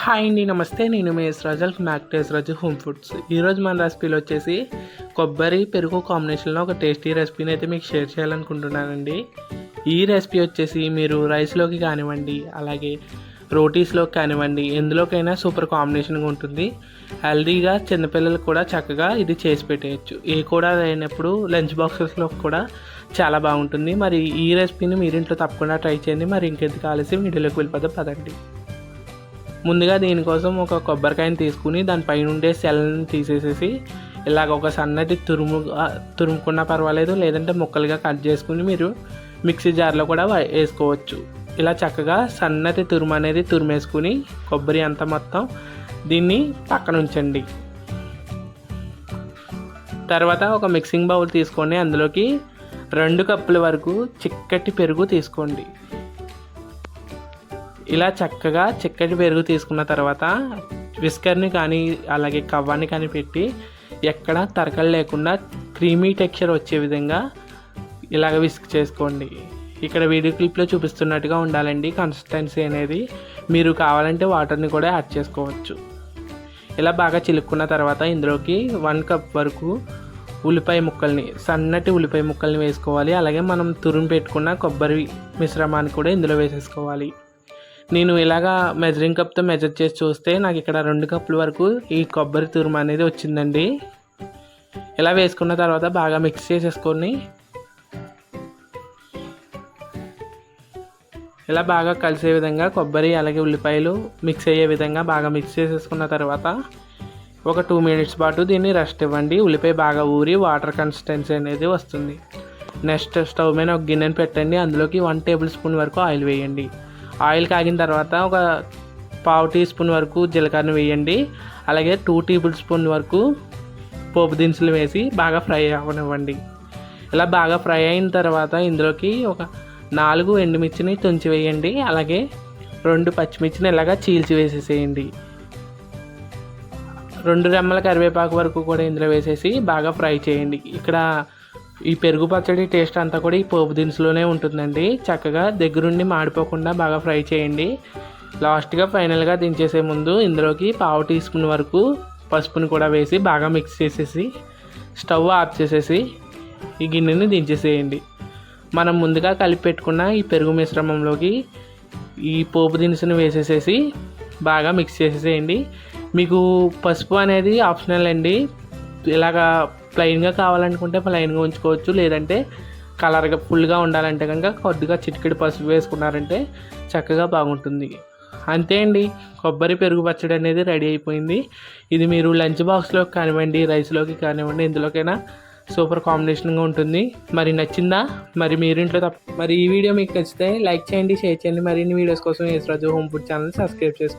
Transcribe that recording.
Hi అండి నమస్తే. నేను మేస్ రాజల్ మ్యాక్టేస్ రాజు హోమ్ ఫుడ్స్ ఈరోజు మన రెసిపీలో వచ్చేసి కొబ్బరి పెరుగు కాంబినేషన్లో ఒక టేస్టీ రెసిపీని అయితే మీకు షేర్ చేయాలనుకుంటున్నానండి. ఈ రెసిపీ వచ్చేసి మీరు రైస్లోకి కానివ్వండి అలాగే రోటీస్లోకి కానివ్వండి ఎందులోకైనా సూపర్ కాంబినేషన్గా ఉంటుంది. హెల్దీగా చిన్నపిల్లలకు కూడా చక్కగా ఇది చేసి పెట్టేయచ్చు. ఏ కూడా అయినప్పుడు లంచ్ బాక్సెస్లో కూడా చాలా బాగుంటుంది. మరి ఈ రెసిపీని మీరు ఇంట్లో తప్పకుండా ట్రై చేయండి. మరి ఇంకెందుకు ఆలస్యం? వీడియోలోకి వెళ్ళిపోతే పదండి. ముందుగా దీనికోసం ఒక కొబ్బరికాయని తీసుకుని దానిపైన ఉండే సెల్ని తీసేసేసి ఇలాగ ఒక సన్నటి తురుము తురుముకున్నా పర్వాలేదు లేదంటే ముక్కలుగా కట్ చేసుకుని మీరు మిక్సీ జార్లో కూడా వేసుకోవచ్చు. ఇలా చక్కగా సన్నటి తురుము అనేది తురిమేసుకుని కొబ్బరి అంతా మొత్తం దీన్ని పక్కన ఉంచండి. తర్వాత ఒక మిక్సింగ్ బౌల్ తీసుకొని అందులోకి రెండు కప్పుల వరకు చిక్కటి పెరుగు తీసుకోండి. ఇలా చక్కగా చక్కటి పెరుగు తీసుకున్న తర్వాత విస్కర్ని కానీ అలాగే కవ్వాన్ని కానీ పెట్టి ఎక్కడ తరకలు లేకుండా క్రీమీ టెక్స్చర్ వచ్చే విధంగా ఇలాగ విస్క్ చేసుకోండి. ఇక్కడ వీడియో క్లిప్లో చూపిస్తున్నట్టుగా ఉండాలండి. కన్సిస్టెన్సీ అనేది మీరు కావాలంటే వాటర్ని కూడా యాడ్ చేసుకోవచ్చు. ఇలా బాగా చిలుక్కున్న తర్వాత ఇందులోకి వన్ కప్ వరకు ఉల్లిపాయ ముక్కల్ని సన్నటి ఉల్లిపాయ ముక్కల్ని వేసుకోవాలి. అలాగే మనం తురుము పెట్టుకున్న కొబ్బరి మిశ్రమాన్ని కూడా ఇందులో వేసేసుకోవాలి. నేను ఇలాగా మెజరింగ్ కప్తో మెజర్ చేసి చూస్తే నాకు ఇక్కడ రెండు కప్పుల వరకు ఈ కొబ్బరి తురుము అనేది వచ్చిందండి. ఇలా వేసుకున్న తర్వాత బాగా మిక్స్ చేసేసుకొని ఇలా బాగా కలిసే విధంగా కొబ్బరి అలాగే ఉల్లిపాయలు మిక్స్ అయ్యే విధంగా బాగా మిక్స్ చేసేసుకున్న తర్వాత ఒక టూ మినిట్స్ పాటు దీన్ని రెస్ట్ ఇవ్వండి. ఉల్లిపాయ బాగా ఊరి వాటర్ కన్సిస్టెన్సీ అనేది వస్తుంది. నెక్స్ట్ స్టవ్ మీద ఒక గిన్నెని పెట్టండి. అందులోకి వన్ టేబుల్ స్పూన్ వరకు ఆయిల్ వేయండి. ఆయిల్ కాగిన తర్వాత ఒక పావు టీ స్పూన్ వరకు జీలకర్ర వేయండి. అలాగే టూ టేబుల్ స్పూన్ వరకు పోపు దినుసులు వేసి బాగా ఫ్రై అవ్వనివ్వండి ఇలా బాగా ఫ్రై అయిన తర్వాత ఇందులోకి ఒక నాలుగు ఎండుమిర్చిని తుంచి వేయండి. అలాగే రెండు పచ్చిమిర్చిని ఇలాగా చీల్చి వేసేసేయండి. రెండు రెమ్మల కరివేపాకు వరకు కూడా ఇందులో వేసేసి బాగా ఫ్రై చేయండి. ఇక్కడ ఈ పెరుగు పచ్చడి టేస్ట్ అంతా కూడా ఈ పోపు దినుసులోనే ఉంటుందండి. చక్కగా దగ్గరుండి మాడిపోకుండా బాగా ఫ్రై చేయండి. లాస్ట్గా ఫైనల్గా దించేసే ముందు ఇందులోకి పావు టీ స్పూన్ వరకు పసుపుని కూడా వేసి బాగా మిక్స్ చేసేసి స్టవ్ ఆఫ్ చేసేసి ఈ గిన్నెని దించేసేయండి. మనం ముందుగా కలిపి పెట్టుకున్న ఈ పెరుగు మిశ్రమంలోకి ఈ పోపు దినుసును వేసేసేసి బాగా మిక్స్ చేసేసేయండి. మీకు పసుపు అనేది ఆప్షనల్ అండి. ఇలాగా ప్లెయిన్గా కావాలనుకుంటే ప్లెయిన్గా ఉంచుకోవచ్చు. లేదంటే కలర్గా ఫుల్గా ఉండాలంటే కనుక కొద్దిగా చిటికెడు పసుపు వేసుకున్నారంటే చక్కగా బాగుంటుంది. అంతే అండి. కొబ్బరి పెరుగు పచ్చడి అనేది రెడీ అయిపోయింది. ఇది మీరు లంచ్ బాక్స్లోకి కానివ్వండి రైస్లోకి కానివ్వండి ఎందులోకైనా సూపర్ కాంబినేషన్గా ఉంటుంది. మరి నచ్చిందా? మరి మీరు ఇంట్లో తప్ప మరి ఈ వీడియో మీకు నచ్చితే లైక్ చేయండి షేర్ చేయండి. మరిన్ని వీడియోస్ కోసం Yesaraju home food channel subscribe చేసుకోండి.